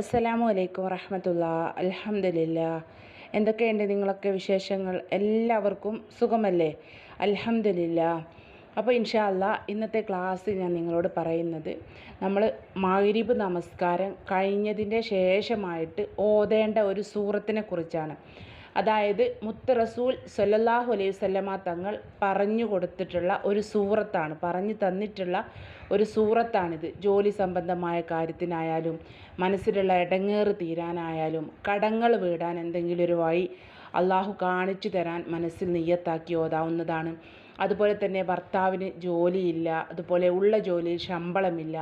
അസ്സലാമു അലൈക്കും വറഹമത്തുള്ള. അലഹമില്ല എന്തൊക്കെയുണ്ട് നിങ്ങളൊക്കെ വിശേഷങ്ങൾ? എല്ലാവർക്കും സുഖമല്ലേ? അലഹമില്ല അപ്പോൾ ഇൻഷാല്ല ഇന്നത്തെ ക്ലാസ് ഞാൻ നിങ്ങളോട് പറയുന്നത് നമ്മൾ മാരിബ് നമസ്കാരം കഴിഞ്ഞതിന്റെ ശേഷമായിട്ട് ഓതേണ്ട ഒരു സൂറത്തിനെ കുറിച്ചാണ്. അതായത് മുത്ത് റസൂൽ സൊല്ലാഹു അലൈഹി വസല്ലമ തങ്ങൾ പറഞ്ഞു കൊടുത്തിട്ടുള്ള ഒരു സൂറത്താണ് പറഞ്ഞു തന്നിട്ടുള്ള ഒരു സൂറത്താണിത്. ജോലി സംബന്ധമായ കാര്യത്തിനായാലും മനസ്സിലുള്ള ഇടങ്ങേറ് തീരാനായാലും കടങ്ങൾ വീടാൻ എന്തെങ്കിലും ഒരു വഴി അള്ളാഹു കാണിച്ചു തരാൻ മനസ്സിൽ നെയ്യത്താക്കി ഓതാവുന്നതാണ്. അതുപോലെ തന്നെ ഭർത്താവിന് ജോലിയില്ല അതുപോലെ ഉള്ള ജോലിയിൽ ശമ്പളമില്ല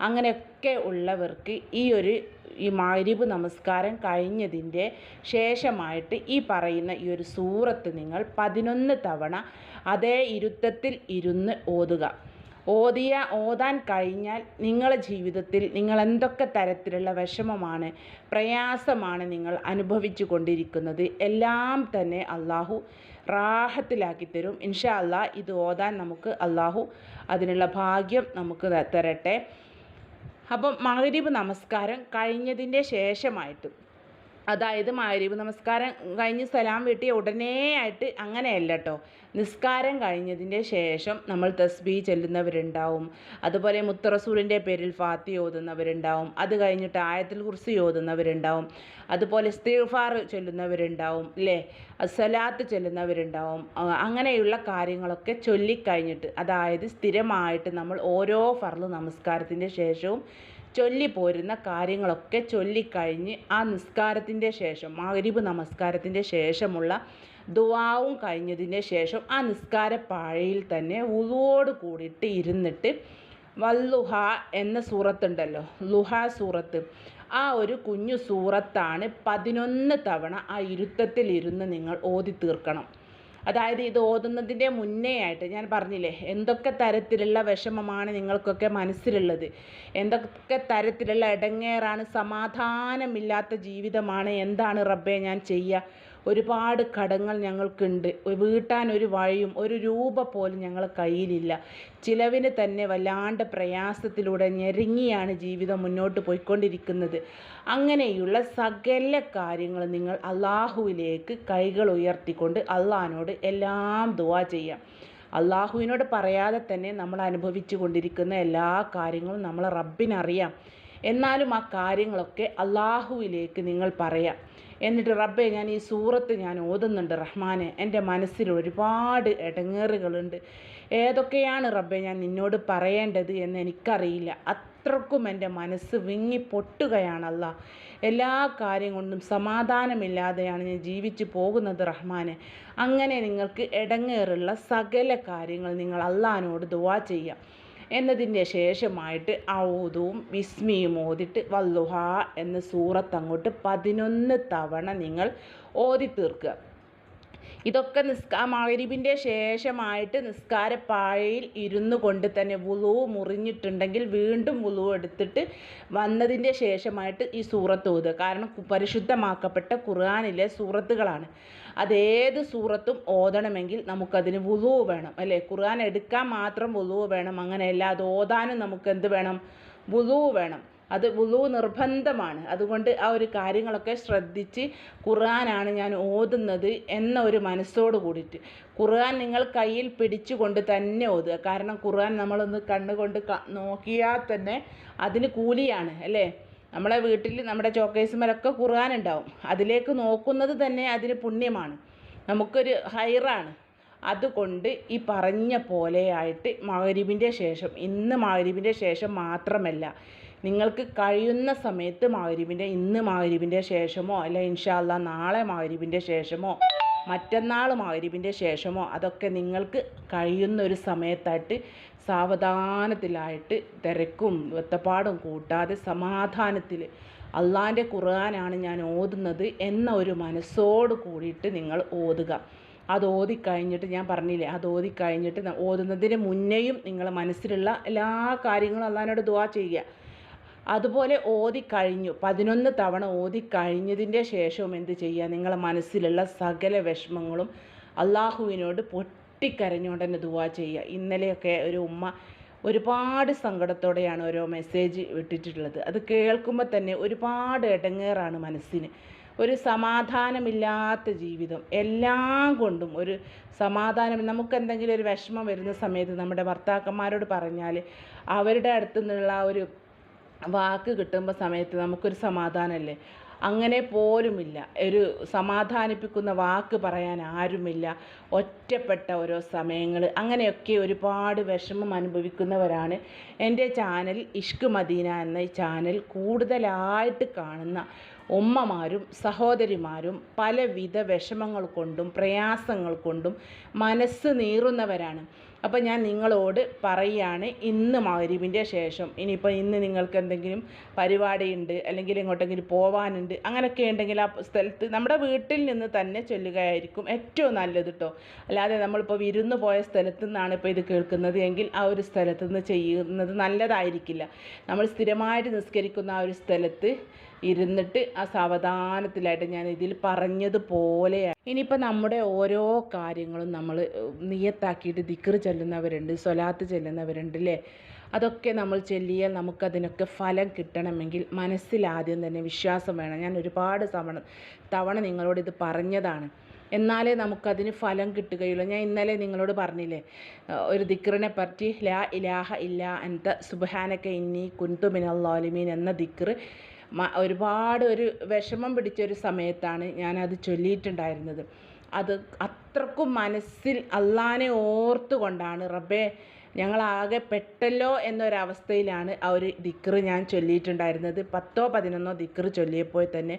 അങ്ങനെയൊക്കെ ഉള്ളവർക്ക് ഈ ഒരു ഈ മരിവ് നമസ്കാരം കഴിഞ്ഞതിന്റെ ശേഷമായിട്ട് ഈ പറയുന്ന ഈ ഒരു സൂറത്ത് നിങ്ങൾ പതിനൊന്ന് തവണ അതേ ഇരുത്തത്തിൽ ഇരുന്ന് ഓതുക. ഓതിയ ഓതാൻ കഴിഞ്ഞാൽ നിങ്ങളുടെ ജീവിതത്തിൽ നിങ്ങൾ എന്തൊക്കെ തരത്തിലുള്ള വിഷമമാണ് പ്രയാസമാണ് നിങ്ങൾ അനുഭവിച്ചു കൊണ്ടിരിക്കുന്നത് എല്ലാം തന്നെ അള്ളാഹു റാഹത്തിലാക്കി തരും. ഇൻഷാ അല്ലാ ഇത് ഓതാൻ നമുക്ക് അള്ളാഹു അതിനുള്ള ഭാഗ്യം നമുക്ക് തരട്ടെ. അപ്പം മകരീബ് നമസ്കാരം കഴിഞ്ഞതിന്റെ ശേഷമായിട്ട് അതായത് മാരീബ് നമസ്കാരം കഴിഞ്ഞ് സലാം വീട്ടിയ ഉടനെ ആയിട്ട് അങ്ങനെയല്ല കേട്ടോ നിസ്കാരം കഴിഞ്ഞതിന്റെ ശേഷം നമ്മൾ തസ്ബീ ചെല്ലുന്നവരുണ്ടാവും. അതുപോലെ മുത്തറസൂലിന്റെ പേരിൽ ഫാത്തി ഓതുന്നവരുണ്ടാവും. അത് കഴിഞ്ഞിട്ട് ആയത്തിൽ കുറിച്ച് ഓതുന്നവരുണ്ടാവും. അതുപോലെ സ്തീഫാർ ചൊല്ലുന്നവരുണ്ടാവും അല്ലേ സലാത്ത് ചെല്ലുന്നവരുണ്ടാവും. അങ്ങനെയുള്ള കാര്യങ്ങളൊക്കെ ചൊല്ലിക്കഴിഞ്ഞിട്ട് അതായത് സ്ഥിരമായിട്ട് നമ്മൾ ഓരോ ഫർൾ നമസ്കാരത്തിന്റെ ശേഷവും ചൊല്ലിപ്പോരുന്ന കാര്യങ്ങളൊക്കെ ചൊല്ലിക്കഴിഞ്ഞ് ആ നിസ്കാരത്തിന്റെ ശേഷം മഗ്രിബ് നമസ്കാരത്തിന്റെ ശേഷമുള്ള ദുവാവും കഴിഞ്ഞതിന്റെ ശേഷം ആ നിസ്കാര പാഴയിൽ തന്നെ ഉളുവോട് കൂടിയിട്ട് ഇരുന്നിട്ട് വല്ലുഹ എന്ന സൂറത്തുണ്ടല്ലോ ലുഹ സൂറത്ത്. ആ ഒരു കുഞ്ഞു സൂറത്താണ് പതിനൊന്ന് തവണ ആ ഇരുത്തത്തിലിരുന്ന് നിങ്ങൾ ഓതി തീർക്കണം അതായത് ഇത് ഓതുന്നതിന്റെ മുന്നേ ആയിട്ട് ഞാൻ പറഞ്ഞില്ലേ എന്തൊക്കെ തരത്തിലുള്ള വിഷമമാണ് നിങ്ങൾക്കൊക്കെ മനസ്സിലുള്ളത്. എന്തൊക്കെ തരത്തിലുള്ള ഇടങ്ങേറാണ് സമാധാനമില്ലാത്ത ജീവിതമാണ് എന്താണ് റബ്ബേ ഞാൻ ചെയ്യുക? ഒരുപാട് കടങ്ങൾ ഞങ്ങൾക്കുണ്ട്. വീട്ടാൻ ഒരു വഴിയും ഒരു രൂപ പോലും ഞങ്ങൾ കയ്യിലില്ല. ചിലവിന് തന്നെ വല്ലാണ്ട് പ്രയാസത്തിലൂടെ ഞെരുങ്ങിയാണ് ജീവിതം മുന്നോട്ട് പോയിക്കൊണ്ടിരിക്കുന്നത്. അങ്ങനെയുള്ള സകല കാര്യങ്ങൾ നിങ്ങൾ അള്ളാഹുവിലേക്ക് കൈകൾ ഉയർത്തിക്കൊണ്ട് അള്ളഹാനോട് എല്ലാം ദുവാ ചെയ്യാം. അള്ളാഹുവിനോട് പറയാതെ തന്നെ നമ്മൾ അനുഭവിച്ചു കൊണ്ടിരിക്കുന്ന എല്ലാ കാര്യങ്ങളും നമ്മൾ റബ്ബിനറിയാം. എന്നാലും ആ കാര്യങ്ങളൊക്കെ അള്ളാഹുവിലേക്ക് നിങ്ങൾ പറയാം. എന്നിട്ട് റബ്ബെ ഞാൻ ഈ സൂറത്ത് ഞാൻ ഓതുന്നുണ്ട് റഹ്മാനെ. എന്റെ മനസ്സിൽ ഒരുപാട് ഇടങ്ങേറുകളുണ്ട് ഏതൊക്കെയാണ് റബ്ബെ ഞാൻ നിന്നോട് പറയേണ്ടത് എന്ന് എനിക്കറിയില്ല. അത്രക്കും എന്റെ മനസ്സ് വിങ്ങി പൊട്ടുകയാണല്ല എല്ലാ കാര്യം കൊണ്ടും സമാധാനമില്ലാതെയാണ് ഞാൻ ജീവിച്ചു പോകുന്നത് റഹ്മാനെ. അങ്ങനെ നിങ്ങൾക്ക് ഇടങ്ങേറുള്ള സകല കാര്യങ്ങൾ നിങ്ങൾ അള്ളഹാനോട് ദുവാ ചെയ്യാം എന്നതിന്റെ ശേഷമായിട്ട് ഔതും വിസ്മിയും ഓതിട്ട് വല്ലുഹ എന്ന സൂറത്ത് അങ്ങോട്ട് പതിനൊന്ന് തവണ നിങ്ങൾ ഓതി തീർക്കുക ഇതൊക്കെ നിസ്കാ മഗ്രിബിന്റെ ശേഷമായിട്ട് നിസ്കാരപ്പാഴയിൽ ഇരുന്നു കൊണ്ട് തന്നെ വുളു മുറിഞ്ഞിട്ടുണ്ടെങ്കിൽ വീണ്ടും വുളു എടുത്തിട്ട് വന്നതിന്റെ ശേഷമായിട്ട് ഈ സൂറത്ത് ഓതുക. കാരണം പരിശുദ്ധമാക്കപ്പെട്ട ഖുർആാനിലെ സൂറത്തുകളാണ്. അതേത് സൂറത്തും ഓതണമെങ്കിൽ നമുക്കതിന് വുളു വേണം അല്ലേ? ഖുർആൻ എടുക്കാൻ മാത്രം വുളു വേണം അങ്ങനെയല്ല. അത് ഓതാനും നമുക്ക് എന്ത് വേണം? വുളു വേണം. അത് വുളു നിർബന്ധമാണ്. അതുകൊണ്ട് ആ ഒരു കാര്യങ്ങളൊക്കെ ശ്രദ്ധിച്ച് ഖുർആനാണ് ഞാൻ ഓതുന്നത് എന്ന ഒരു മനസ്സോട് കൂടിയിട്ട്. ഖുർആൻ നിങ്ങൾ കയ്യിൽ പിടിച്ചുകൊണ്ട് തന്നെ ഓതുക. കാരണം ഖുർആൻ നമ്മളൊന്ന് കണ്ണുകൊണ്ട് നോക്കിയാൽ തന്നെ അതിന് കൂലിയാണ് അല്ലേ? നമ്മളെ വീട്ടിൽ നമ്മുടെ ചോക്കേസുമലൊക്കെ ഖുർആൻ ഉണ്ടാവും. അതിലേക്ക് നോക്കുന്നത് തന്നെ അതിന് പുണ്യമാണ്. നമുക്കൊരു ഹൈറാണ്. അതുകൊണ്ട് ഈ പറഞ്ഞ പോലെയായിട്ട് മകരിവിന്റെ ശേഷം ഇന്ന് മകരിവിന്റെ ശേഷം മാത്രമല്ല നിങ്ങൾക്ക് കഴിയുന്ന സമയത്ത് മഗ്രിബിന്റെ ഇന്ന് മഗ്രിബിന്റെ ശേഷമോ അല്ല ഇൻഷാല്ല നാളെ മഗ്രിബിന്റെ ശേഷമോ മറ്റന്നാൾ മഗ്രിബിന്റെ ശേഷമോ അതൊക്കെ നിങ്ങൾക്ക് കഴിയുന്ന ഒരു സമയത്തായിട്ട് സാവധാനത്തിലായിട്ട് തിരക്കും വെത്തപ്പാടും കൂട്ടാതെ സമാധാനത്തിൽ അള്ളാന്റെ ഖുർആനാണ് ഞാൻ ഓതുന്നത് എന്ന ഒരു മനസ്സോട് കൂടിയിട്ട് നിങ്ങൾ ഓതുക. അത് ഓതിക്കഴിഞ്ഞിട്ട് ഞാൻ പറഞ്ഞില്ലേ അത് ഓതിക്കഴിഞ്ഞിട്ട് ഓതുന്നതിന് മുന്നേയും നിങ്ങൾ മനസ്സിലുള്ള എല്ലാ കാര്യങ്ങളും അള്ളഹാനോട് ദുവാ ചെയ്യുക. അതുപോലെ ഓതിക്കഴിഞ്ഞു പതിനൊന്ന് തവണ ഓതിക്കഴിഞ്ഞതിന്റെ ശേഷവും എന്ത് ചെയ്യുക? നിങ്ങളുടെ മനസ്സിലുള്ള സകല വിഷമങ്ങളും അള്ളാഹുവിനോട് പൊട്ടിക്കരഞ്ഞുകൊണ്ട് തന്നെ ദുവാ ചെയ്യുക. ഇന്നലെയൊക്കെ ഒരു ഉമ്മ ഒരുപാട് സങ്കടത്തോടെയാണ് ഓരോ മെസ്സേജ് വിട്ടിട്ടുള്ളത്. അത് കേൾക്കുമ്പോൾ തന്നെ ഒരുപാട് ഇടങ്ങേറാണ് മനസ്സിന്. ഒരു സമാധാനമില്ലാത്ത ജീവിതം. എല്ലാം കൊണ്ടും ഒരു സമാധാനം. നമുക്ക് എന്തെങ്കിലും ഒരു വിഷമം വരുന്ന സമയത്ത് നമ്മുടെ ഭർത്താക്കന്മാരോട് പറഞ്ഞാൽ അവരുടെ അടുത്തു നിന്നുള്ള ഒരു വാക്ക് കിട്ടുമ്പോൾ സമയത്ത് നമുക്കൊരു സമാധാനമല്ലേ അങ്ങനെ പോലുമില്ല. ഒരു സമാധാനിപ്പിക്കുന്ന വാക്ക് പറയാൻ ആരുമില്ല. ഒറ്റപ്പെട്ട ഓരോ സമയങ്ങൾ അങ്ങനെയൊക്കെ ഒരുപാട് വിഷമം അനുഭവിക്കുന്നവരാണ്. എന്റെ ചാനൽ ഇഷ്ക് മദീന എന്ന ഈ ചാനൽ കൂടുതലായിട്ട് കാണുന്ന ഉമ്മമാരും സഹോദരിമാരും പലവിധ വിഷമങ്ങൾ കൊണ്ടും പ്രയാസങ്ങൾ കൊണ്ടും മനസ്സ് നീറുന്നവരാണ്. അപ്പോൾ ഞാൻ നിങ്ങളോട് പറയുകയാണ് ഇന്ന് മഗ്‌രിബിന്റെ ശേഷം. ഇനിയിപ്പോൾ ഇന്ന് നിങ്ങൾക്ക് എന്തെങ്കിലും പരിപാടിയുണ്ട് അല്ലെങ്കിൽ എങ്ങോട്ടെങ്കിലും പോവാനുണ്ട് അങ്ങനെയൊക്കെ ഉണ്ടെങ്കിൽ ആ സ്ഥലത്ത് നമ്മുടെ വീട്ടിൽ നിന്ന് തന്നെ ചൊല്ലുകയായിരിക്കും ഏറ്റവും നല്ലത് കേട്ടോ അല്ലാതെ നമ്മളിപ്പോൾ വിരുന്ന് പോയ സ്ഥലത്തു നിന്നാണ് ഇപ്പോൾ ഇത് കേൾക്കുന്നത് എങ്കിൽ ആ ഒരു സ്ഥലത്ത് നിന്ന് ചെയ്യുന്നത് നല്ലതായിരിക്കില്ല. നമ്മൾ സ്ഥിരമായിട്ട് നിസ്കരിക്കുന്ന ആ ഒരു സ്ഥലത്ത് ഇരുന്നിട്ട് ആ സാവധാനത്തിലായിട്ട് ഞാൻ ഇതിൽ പറഞ്ഞതുപോലെയാണ് ഇനിയിപ്പോൾ നമ്മുടെ ഓരോ കാര്യങ്ങളും നമ്മൾ നിയത്താക്കിയിട്ട് ദിക്കർ ചെല്ലുന്നവരുണ്ട് സ്വലാത്ത് ചെല്ലുന്നവരുണ്ട് അല്ലേ അതൊക്കെ നമ്മൾ ചെല്ലിയാൽ നമുക്കതിനൊക്കെ ഫലം കിട്ടണമെങ്കിൽ മനസ്സിലാദ്യം തന്നെ വിശ്വാസം വേണം. ഞാൻ ഒരുപാട് തവണ തവണ നിങ്ങളോട് ഇത് പറഞ്ഞതാണ്. എന്നാലേ നമുക്കതിന് ഫലം കിട്ടുകയുള്ളൂ. ഞാൻ ഇന്നലെ നിങ്ങളോട് പറഞ്ഞില്ലേ ഒരു ദിക്റിനെ പറ്റി ലാ ഇലാഹ ഇല്ല അൻത സുബഹാനക ഇന്നി കുന്തു മിനല്ലാലിമീൻ എന്ന ദിക്ർ ഒരുപാട് ഒരു വിഷമം പിടിച്ചൊരു സമയത്താണ് ഞാനത് ചൊല്ലിയിട്ടുണ്ടായിരുന്നത്. അത് അത്രക്കും മനസ്സിൽ അള്ളാനെ ഓർത്തുകൊണ്ടാണ് റബ്ബേ ഞങ്ങളാകെ പെട്ടല്ലോ എന്നൊരവസ്ഥയിലാണ് ആ ഒരു ദിക്ർ ഞാൻ ചൊല്ലിയിട്ടുണ്ടായിരുന്നത്. പത്തോ പതിനൊന്നോ ദിക്ർ ചൊല്ലിയപ്പോൾ തന്നെ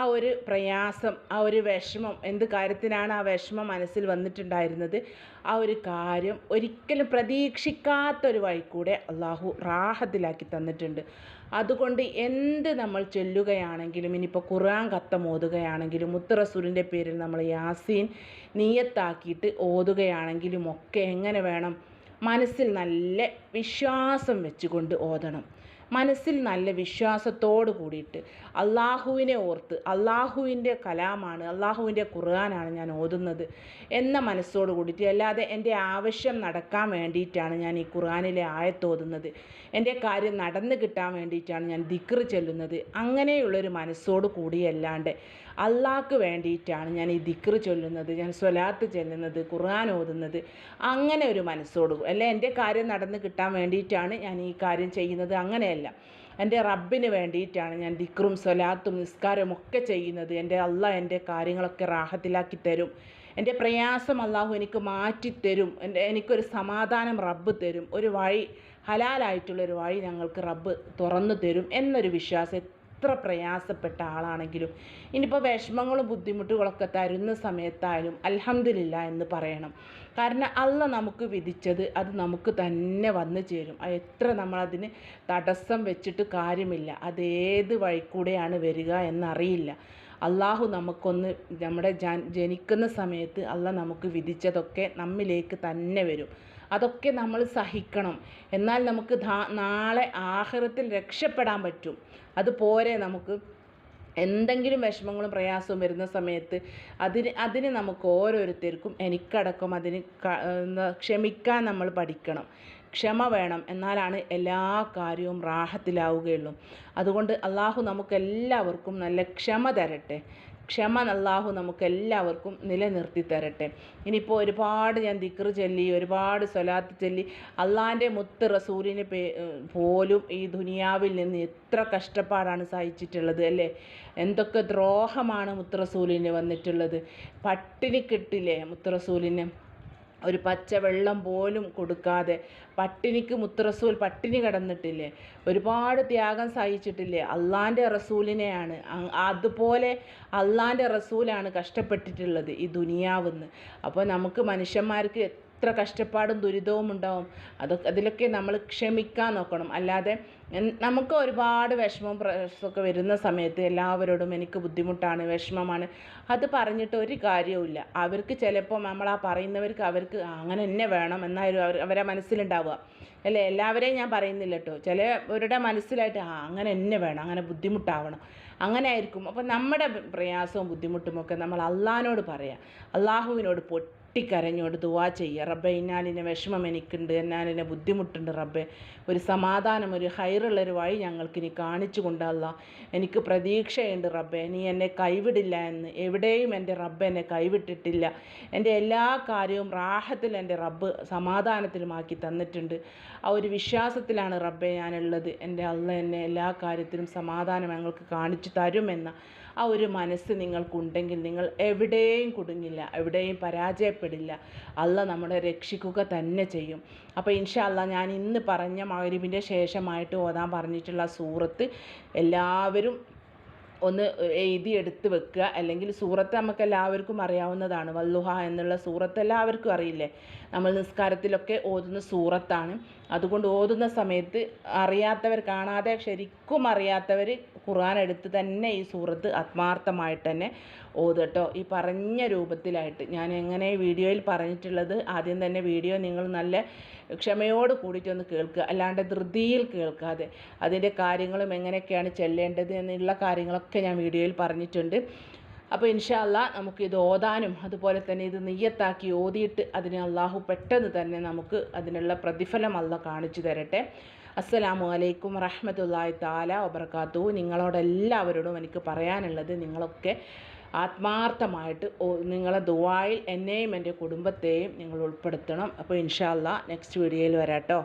ആ ഒരു പ്രയാസം ആ ഒരു വിഷമം എന്ത് കാര്യത്തിനാണ് ആ വിഷമം മനസ്സിൽ വന്നിട്ടുണ്ടായിരുന്നത്? ആ ഒരു കാര്യം ഒരിക്കലും പ്രതീക്ഷിക്കാത്തൊരു വഴി കൂടെ അള്ളാഹു റാഹത്തിലാക്കി തന്നിട്ടുണ്ട്. അതുകൊണ്ട് എന്ത് നമ്മൾ ചൊല്ലുകയാണെങ്കിലും ഇനിയിപ്പോൾ ഖുർആൻ കത്തം ഓതുകയാണെങ്കിലും മുത്തറസൂലിന്റെ പേരിൽ നമ്മൾ യാസീൻ നീയത്താക്കിയിട്ട് ഓതുകയാണെങ്കിലും ഒക്കെ എങ്ങനെ വേണം മനസ്സിൽ നല്ല വിശ്വാസം വെച്ചുകൊണ്ട് ഓതണം. മനസ്സിൽ നല്ല വിശ്വാസത്തോട് കൂടിയിട്ട് അള്ളാഹുവിനെ ഓർത്ത് അള്ളാഹുവിന്റെ കലാമാണ് അള്ളാഹുവിന്റെ ഖുർആനാണ് ഞാൻ ഓതുന്നത് എന്ന മനസ്സോട് കൂടിയിട്ട് അല്ലാതെ എന്റെ ആവശ്യം നടക്കാൻ വേണ്ടിയിട്ടാണ് ഞാൻ ഈ ഖുർആനിലെ ആയത്ത് ഓതുന്നത്. എന്റെ കാര്യം നടന്നു കിട്ടാൻ വേണ്ടിയിട്ടാണ് ഞാൻ ദിക്ർ ചൊല്ലുന്നത്. അങ്ങനെയുള്ളൊരു മനസ്സോട് കൂടിയല്ലാണ്ട് അള്ളാഹ്ക്ക് വേണ്ടിയിട്ടാണ് ഞാൻ ഈ ദിക്ർ ചൊല്ലുന്നത് ഞാൻ സ്വലാത്ത് ചെല്ലുന്നത് ഖുർആൻ ഓതുന്നത്. അങ്ങനെ ഒരു മനസ്സോട് അല്ലെ? എന്റെ കാര്യം നടന്ന് കിട്ടാൻ വേണ്ടിയിട്ടാണ് ഞാൻ ഈ കാര്യം ചെയ്യുന്നത്. അങ്ങനെയല്ല. എന്റെ റബ്ബിന് വേണ്ടിയിട്ടാണ് ഞാൻ ദിക്റും സ്വലാത്തും നിസ്കാരവും ഒക്കെ ചെയ്യുന്നത്. എന്റെ അല്ല എന്റെ കാര്യങ്ങളൊക്കെ റാഹത്തിലാക്കി തരും. എന്റെ പ്രയാസം അള്ളാഹു എനിക്ക് മാറ്റിത്തരും എന്റെ എനിക്കൊരു സമാധാനം റബ്ബ് തരും. ഒരു വഴി ഹലാലായിട്ടുള്ളൊരു വഴി ഞങ്ങൾക്ക് റബ്ബ് തുറന്നു തരും എന്നൊരു വിശ്വാസം എത്ര പ്രയാസപ്പെട്ട ആളാണെങ്കിലും. ഇനിയിപ്പോൾ വിഷമങ്ങളും ബുദ്ധിമുട്ടുകളൊക്കെ തരുന്ന സമയത്തായാലും അലഹമില്ല എന്ന് പറയണം. കാരണം അള്ള നമുക്ക് വിധിച്ചത് അത് നമുക്ക് തന്നെ വന്നു ചേരും. എത്ര നമ്മളതിന് തടസ്സം വെച്ചിട്ട് കാര്യമില്ല. അതേത് വഴിക്കൂടെയാണ് വരിക എന്നറിയില്ല. അള്ളാഹു നമുക്കൊന്ന് നമ്മുടെ ജനിക്കുന്ന സമയത്ത് അള്ള നമുക്ക് വിധിച്ചതൊക്കെ നമ്മിലേക്ക് തന്നെ വരും. അതൊക്കെ നമ്മൾ സഹിക്കണം. എന്നാൽ നമുക്ക് നാളെ ആഖിറത്തിൽ രക്ഷപ്പെടാൻ പറ്റും. അതുപോരെ നമുക്ക്? എന്തെങ്കിലും വിഷമങ്ങളും പ്രയാസവും വരുന്ന സമയത്ത് അതിന് അതിന് നമുക്ക് ഓരോരുത്തർക്കും എനിക്കടക്കം അതിന് ക്ഷമിക്കാൻ നമ്മൾ പഠിക്കണം. ക്ഷമ വേണം. എന്നാലാണ് എല്ലാ കാര്യവും റാഹത്തിലാവുകയുള്ളൂ. അതുകൊണ്ട് അള്ളാഹു നമുക്കെല്ലാവർക്കും നല്ല ക്ഷമ തരട്ടെ. ക്ഷമ അള്ളാഹു നമുക്കെല്ലാവർക്കും നിലനിർത്തി തരട്ടെ ഇനിയിപ്പോൾ ഒരുപാട് ഞാൻ ദിക്ർ ചൊല്ലി ഒരുപാട് സ്വലാത്ത് ചൊല്ലി അള്ളാഹിന്റെ മുത്ത് റസൂലിന് പോലും ഈ ദുനിയാവിൽ നിന്ന് എത്ര കഷ്ടപ്പാടാണ് സഹിച്ചിട്ടുള്ളത് അല്ലേ? എന്തൊക്കെ ദ്രോഹമാണ് മുത്ത് റസൂലിന് വന്നിട്ടുള്ളത്? പട്ടിണി കിട്ടില്ലേ മുത്ത് റസൂലിന്? ഒരു പച്ച വെള്ളം പോലും കൊടുക്കാതെ പട്ടിണിക്ക് മുത്തറസൂൽ പട്ടിണി കിടന്നിട്ടില്ലേ? ഒരുപാട് ത്യാഗം സഹിച്ചിട്ടില്ലേ? അള്ളാന്റെ റസൂലിനെയാണ്. അതുപോലെ അള്ളാന്റെ റസൂലാണ് കഷ്ടപ്പെട്ടിട്ടുള്ളത് ഈ ദുനിയാവെന്ന്. അപ്പോൾ നമുക്ക് മനുഷ്യന്മാർക്ക് എത്ര കഷ്ടപ്പാടും ദുരിതവും ഉണ്ടാവും. അതൊക്കെ അതിലൊക്കെ നമ്മൾ ക്ഷമിക്കാൻ നോക്കണം. അല്ലാതെ നമുക്ക് ഒരുപാട് വിഷമവും പ്രയാസമൊക്കെ വരുന്ന സമയത്ത് എല്ലാവരോടും എനിക്ക് ബുദ്ധിമുട്ടാണ് വിഷമമാണ്. അത് പറഞ്ഞിട്ട് ഒരു കാര്യവുമില്ല. അവർക്ക് ചിലപ്പോൾ നമ്മൾ ആ പറയുന്നവർക്ക് അവർക്ക് അങ്ങനെ തന്നെ വേണം എന്നായിരുന്നു അവർ അവരെ മനസ്സിലുണ്ടാവുക. അല്ലേ? എല്ലാവരെയും ഞാൻ പറയുന്നില്ല കേട്ടോ. ചിലവരുടെ മനസ്സിലായിട്ട് ആ അങ്ങനെ തന്നെ വേണം അങ്ങനെ ബുദ്ധിമുട്ടാവണം. അങ്ങനെ ആയിരിക്കും. അപ്പോൾ നമ്മുടെ പ്രയാസവും ബുദ്ധിമുട്ടുമൊക്കെ നമ്മൾ അള്ളഹാനോട് പറയാം. അള്ളാഹുവിനോട് പൊട്ടി പൊട്ടിക്കരഞ്ഞോട് ദുവാ ചെയ്യുക റബ്ബെ ഇന്നാലിന്റെ വിഷമം എനിക്കുണ്ട് എന്നാലിന്റെ ബുദ്ധിമുട്ടുണ്ട് റബ്ബെ. ഒരു സമാധാനം ഒരു ഹൈറുള്ളൊരു വഴി ഞങ്ങൾക്ക് ഇനി കാണിച്ചു കൊണ്ടല്ല എനിക്ക് പ്രതീക്ഷയുണ്ട് റബ്ബെ നീ എന്നെ കൈവിടില്ല എന്ന്. എവിടെയും എന്റെ റബ്ബ് എന്നെ കൈവിട്ടിട്ടില്ല. എന്റെ എല്ലാ കാര്യവും റാഹത്തിൽ എന്റെ റബ്ബ് സമാധാനത്തിലുമാക്കി തന്നിട്ടുണ്ട്. ആ ഒരു വിശ്വാസത്തിലാണ് റബ്ബെ ഞാനുള്ളത്. എന്റെ അള്ള എന്നെ എല്ലാ കാര്യത്തിലും സമാധാനം ഞങ്ങൾക്ക് കാണിച്ചു തരുമെന്ന ആ ഒരു മനസ്സ് നിങ്ങൾക്കുണ്ടെങ്കിൽ നിങ്ങൾ എവിടെയും കുടുങ്ങില്ല എവിടെയും പരാജയപ്പെടില്ല. അല്ല നമ്മളെ രക്ഷിക്കുക തന്നെ ചെയ്യും. അപ്പോൾ ഇൻഷാ അല്ല ഞാൻ ഇന്ന് പറഞ്ഞ മകരിവിന്റെ ശേഷമായിട്ട് ഓതാൻ പറഞ്ഞിട്ടുള്ള സൂറത്ത് എല്ലാവരും ഒന്ന് എഴുതി എടുത്ത് വെക്കുക. അല്ലെങ്കിൽ സൂറത്ത് നമുക്ക് എല്ലാവർക്കും അറിയാവുന്നതാണ്. വല്ലുഹ എന്നുള്ള സൂറത്ത് എല്ലാവർക്കും അറിയില്ലേ? നമ്മൾ നിസ്കാരത്തിലൊക്കെ ഓതുന്ന സൂറത്താണ്. അതുകൊണ്ട് ഓതുന്ന സമയത്ത് അറിയാത്തവർ കാണാതെ ശരിക്കും അറിയാത്തവർ ഖുർആൻ എടുത്ത് തന്നെ ഈ സൂറത്ത് ആത്മാർത്ഥമായിട്ട് തന്നെ ഓതട്ടോ. ഈ പറഞ്ഞ രൂപത്തിലായിട്ട് ഞാൻ എങ്ങനെ വീഡിയോയിൽ പറഞ്ഞിട്ടുള്ളത് ആദ്യം തന്നെ വീഡിയോ നിങ്ങൾ നല്ല ക്ഷമയോട് കൂടിയിട്ടൊന്ന് കേൾക്കുക. അല്ലാണ്ട് ധൃതിയിൽ കേൾക്കാതെ അതിന്റെ കാര്യങ്ങളും എങ്ങനെയൊക്കെയാണ് ചെല്ലേണ്ടത് എന്നുള്ള കാര്യങ്ങളൊക്കെ ഞാൻ വീഡിയോയിൽ പറഞ്ഞിട്ടുണ്ട്. അപ്പോൾ ഇൻഷാല്ല ഇത് ഓതാനും അതുപോലെ തന്നെ ഇത് നെയ്യത്താക്കി ഓതിയിട്ട് അതിനെ അള്ളാഹു പെട്ടെന്ന് തന്നെ നമുക്ക് അതിനുള്ള പ്രതിഫലം അല്ല കാണിച്ചു തരട്ടെ. അസ്സലാമു അലൈക്കും റഹ്മത്തുള്ളാഹി താല വബർക്കാത്തു നിങ്ങളോടെല്ലാവരോടും എനിക്ക് പറയാനുള്ളത് നിങ്ങളൊക്കെ ആത്മാർത്ഥമായിട്ട് നിങ്ങളെ ദുവായിൽ എന്നെയും എന്റെ കുടുംബത്തെയും നിങ്ങൾ ഉൾപ്പെടുത്തണം. അപ്പോൾ ഇൻഷാല്ല നെക്സ്റ്റ് വീഡിയോയിൽ വരാട്ടോ.